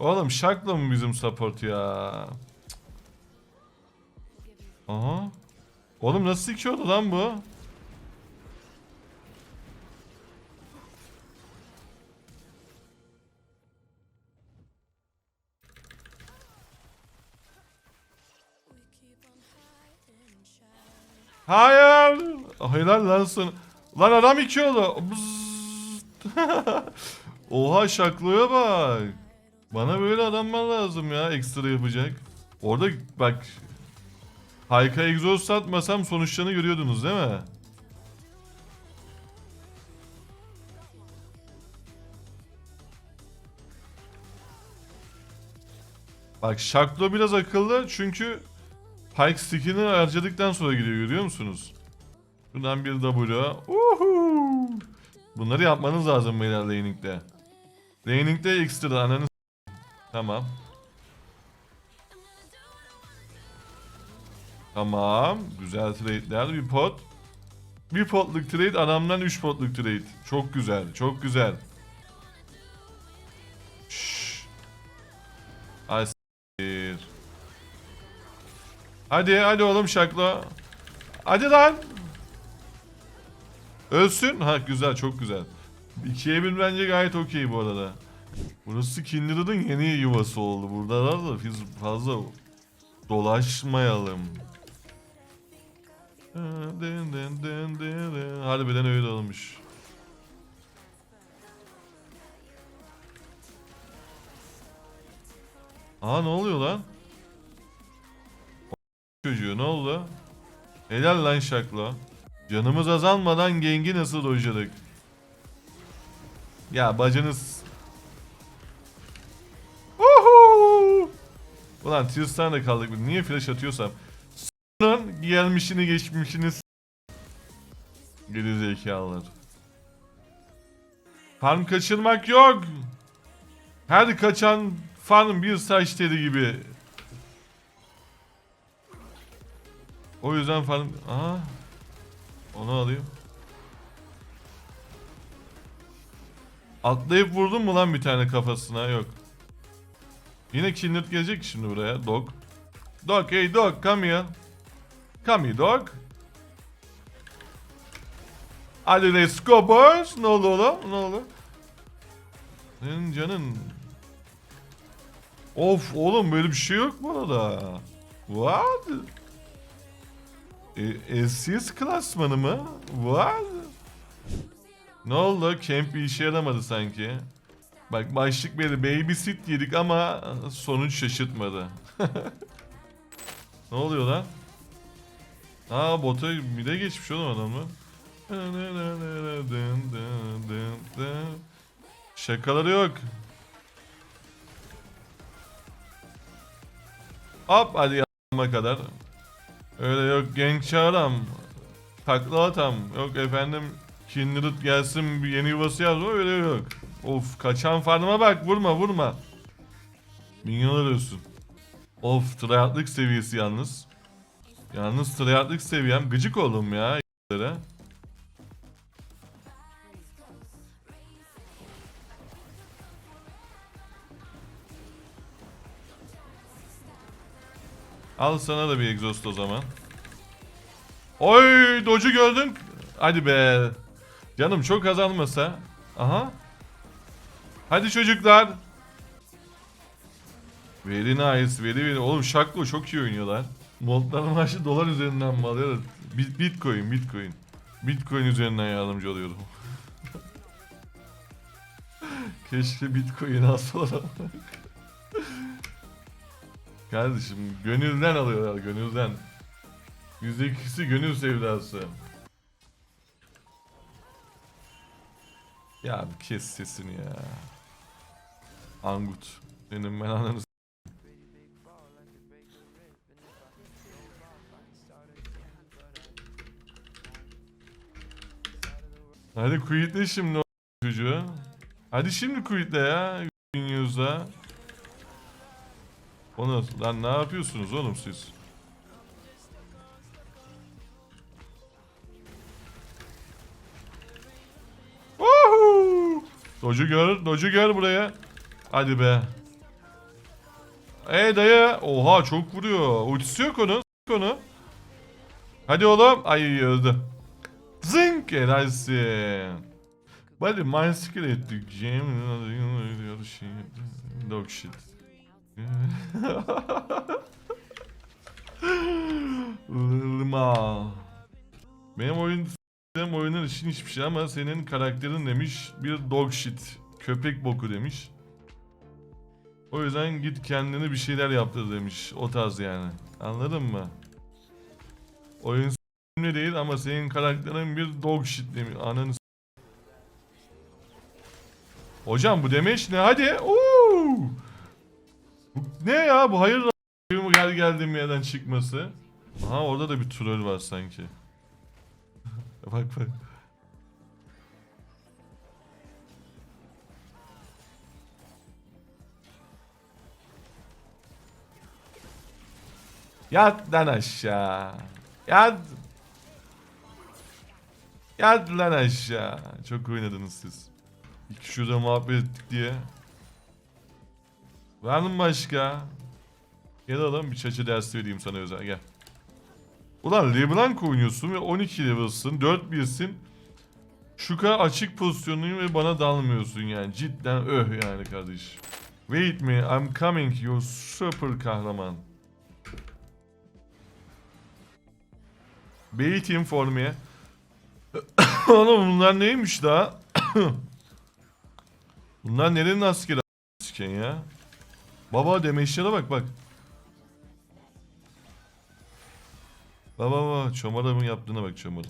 Oğlum şakla mı bizim support ya? Aha. Oğlum nasıl iki oldu lan bu? Hayır. Helal lan sana. Lan adam iki. Oha şaklıya bak. Bana böyle adamlar lazım ya ekstra yapacak. Orada bak Hayka egzoz satmasam sonuçlarını görüyordunuz değil mi? Bak Şaklo biraz akıllı çünkü Pike stick'ini harcadıktan sonra gidiyor görüyor musunuz? Buradan bir W. Uhu. Bunları yapmanız lazım beyler laning'de. Laning'de ekstra ananı Tamam. Tamam. Güzel trade'ler. Bir pot. Bir potluk trade adamdan 3 potluk trade. Çok güzel. Çok güzel. Şşş. Ay. Hadi hadi oğlum şakla. Hadi lan. Ölsün. Ha güzel çok güzel. 2'ye 1 bence gayet okey bu arada. Burası Kindred'ın yeni yuvası oldu. Burada da biz fazla dolaşmayalım. Dın dın dın dın dın. Harbiden öyle olmuş. Aa ne oluyor lan? Çocuğu ne oldu? Helal lan şakla. Canımız azalmadan gengi nasıl dojladık? Ya bacınız... Ulan Tristan'da kaldık. Niye flash atıyorsam? S***'ın gelmişini geçmişini s- Geri zekalılar. Farm kaçırmak yok. Her kaçan farm bir saç teli gibi. O yüzden farm... Aha. Onu alayım. Atlayıp vurdun mu lan bir tane kafasına? Yok. Yine Kindred gelecek şimdi buraya. Dog. Dog hey dog come here. Come here dog. Hadi let's go boys. Ne oldu oğlum? Ne oldu? Senin canın. Of oğlum böyle bir şey yok mu orada? What? E, SCS klasmanı mı? What? Ne oldu? Camp bir işe yaramadı sanki. Bak başlık belli. Babysit yedik ama sonuç şaşırtmadı. ne oluyor lan? Aa bota bir de geçmiş oğlum adamı. Şakaları yok. Hop hadi yanıma kadar. Öyle yok genç çağıram. Takla atam. Yok efendim Kindred gelsin bir yeni yuvası yazma öyle yok. Of kaçan farma bak vurma vurma. Minyon alıyorsun. Of tryhardlık seviyesi yalnız. Yalnız tryhardlık seviyem gıcık oldum ya. Al sana da bir egzoz o zaman. Oy docu gördün. Hadi be. Canım çok azalmasa. Aha. Hadi çocuklar. Very nice, very very. Oğlum Şaklo çok iyi oynuyorlar. Modlar maaşı dolar üzerinden mi alıyor? Bit- Bitcoin, Bitcoin. Bitcoin üzerinden yardımcı oluyorum. Keşke Bitcoin alsalar. Kardeşim gönülden alıyorlar, gönülden. %2'si gönül sevdası. Ya kes sesini ya. Angut. Benim ben Hadi quitle şimdi o çocuğu. Hadi şimdi quitle ya. Yüzde. Onu lan ne yapıyorsunuz oğlum siz? Docu gör, Docu gör buraya. Hadi be. Ey dayı. Oha çok vuruyor. Ultisi yok onun. Onu. Hadi oğlum. Ay öldü. Zınk helalsin. My skill ettik. Jam. Dog shit. Irma. Benim oyun benim oyunun için hiçbir şey ama senin karakterin demiş bir dog shit. Köpek boku demiş. O yüzden git kendine bir şeyler yaptır demiş. O tarz yani. Anladın mı? Oyun s**imli değil ama senin karakterin bir dog shit demiş. Ananı Hocam bu demiş ne? Hadi. Oo! Ne ya? Bu hayır a- gel geldiğim yerden çıkması. Aha orada da bir troll var sanki. bak bak. Yat lan aşağı. Yat. Yat lan aşağı. Çok oynadınız siz. İki şurada muhabbet ettik diye. Var mı başka? Gel oğlum bir çaçı ders vereyim sana özel gel. Ulan LeBlanc oynuyorsun ve 12 level'sın, 4-1'sin. Şu kadar açık pozisyonluyum ve bana dalmıyorsun yani. Cidden öh yani kardeş. Wait me, I'm coming you super kahraman. Waiting for me. Oğlum bunlar neymiş daha? bunlar nerenin askeri a**ken ya? Baba demeçlere bak bak. Baba baba çomar adamın yaptığına bak çomar.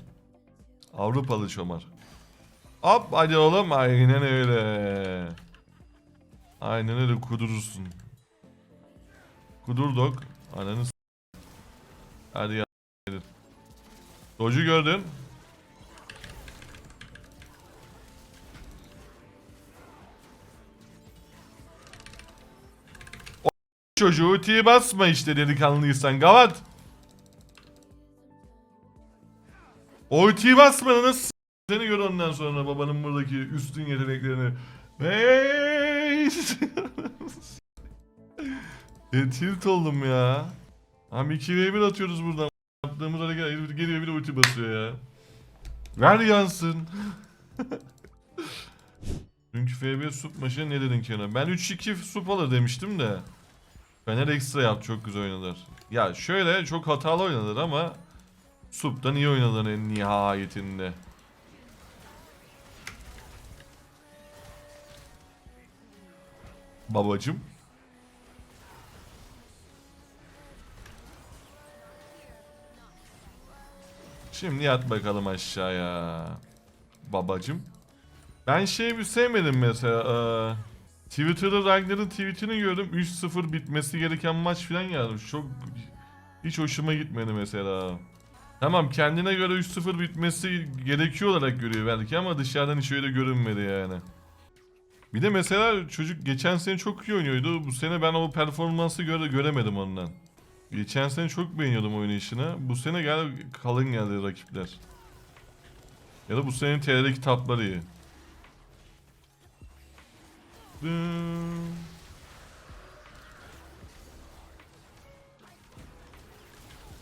Avrupalı çomar. Hop hadi oğlum aynen öyle. Aynen öyle kudurursun. Kudurduk. Ananı s- Hadi ya. Docu gördün. O çocuğu ultiyi basma işte delikanlıysan gavat. O ultiyi basma nasıl seni gör ondan sonra babanın buradaki üstün yeteneklerini. Hey! e, oldum ya. Hem 2v1 atıyoruz buradan. Yaptığımız hareket geliyor bir de basıyor ya. Ver yansın. Dünkü FB sup maçı ne dedin Kenan? Ben 3-2 sup alır demiştim de. Fener ekstra yaptı çok güzel oynadılar. Ya şöyle çok hatalı oynadılar ama Sup'tan iyi oynadılar en nihayetinde. Babacım. Şimdi yat bakalım aşağıya. Babacım. Ben şey bir sevmedim mesela. eee, Twitter'da Ragnar'ın tweetini gördüm. 3-0 bitmesi gereken maç falan yazmış. Çok hiç hoşuma gitmedi mesela. Tamam kendine göre 3-0 bitmesi gerekiyor olarak görüyor belki ama dışarıdan hiç öyle görünmedi yani. Bir de mesela çocuk geçen sene çok iyi oynuyordu. Bu sene ben o performansı göre göremedim ondan. Geçen sene çok beğeniyordum oynayışını. Bu sene gel kalın geldi rakipler. Ya da bu senenin TR kitapları iyi.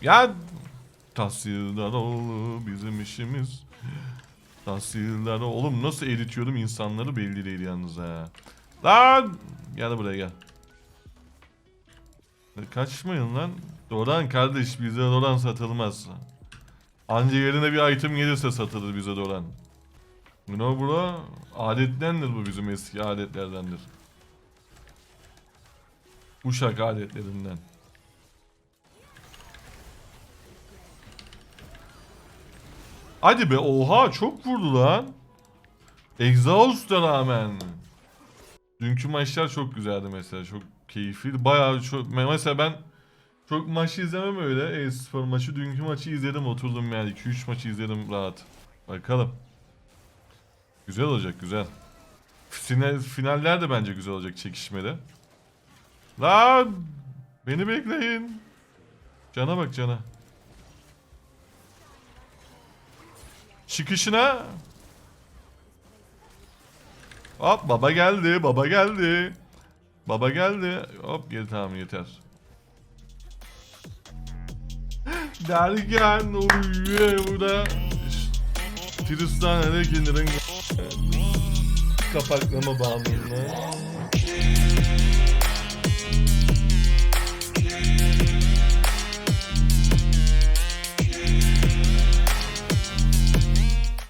Ya tahsildar oğlu bizim işimiz. Tahsildar oğlum nasıl eğitiyorum insanları belli değil yalnız ha. Lan gel buraya gel. Kaçmayın lan. Doran kardeş bize Doran satılmaz. Anca yerine bir item gelirse satılır bize Doran. You know bro? Adettendir bu bizim eski adetlerdendir. Uşak adetlerinden. Hadi be oha çok vurdu lan. Exhaust'a rağmen. Dünkü maçlar çok güzeldi mesela. Çok keyifliydi. Bayağı çok mesela ben çok maçı izlemem öyle. E-spor maçı. Dünkü maçı izledim oturdum yani. 2-3 maçı izledim rahat. Bakalım. Güzel olacak güzel. Final, finaller de bence güzel olacak çekişmeli. Lan! Beni bekleyin. Cana bak cana. Çıkışına Hop baba geldi baba geldi. Baba geldi. Hop gel tamam yeter. Derken uyuyor burada. Tristan Harekinlerin kapaklama bağımlılığına.